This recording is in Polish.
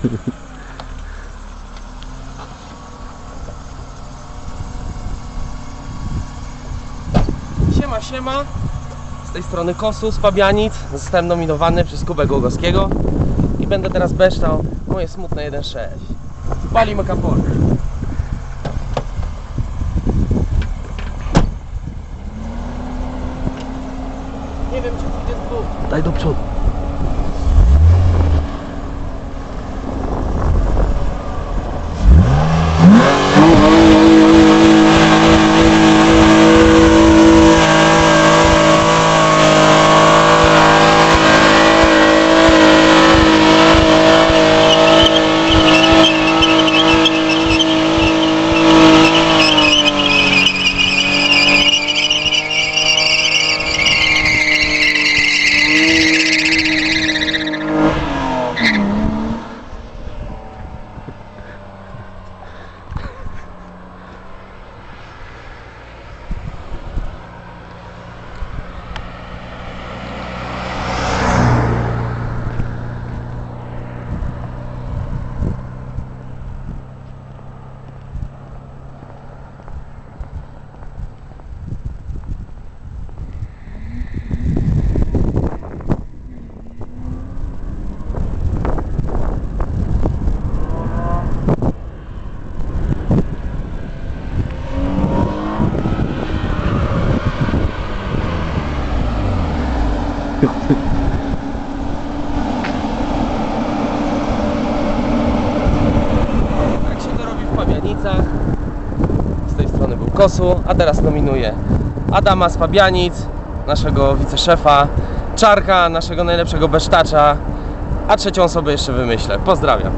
Siema, siema. Z tej strony Kosus Pabianic. Zostałem nominowany przez Kubę Głogowskiego i będę teraz beształ moje smutne 1.6. Palimy kapolę. Nie wiem, czy pójdę z dwóch. Daj do przodu. Tak się to robi w Pabianicach. Z tej strony był Kosu, a teraz nominuję Adama z Pabianic, naszego wiceszefa, Czarka, naszego najlepszego besztacza, a trzecią osobę jeszcze wymyślę. Pozdrawiam.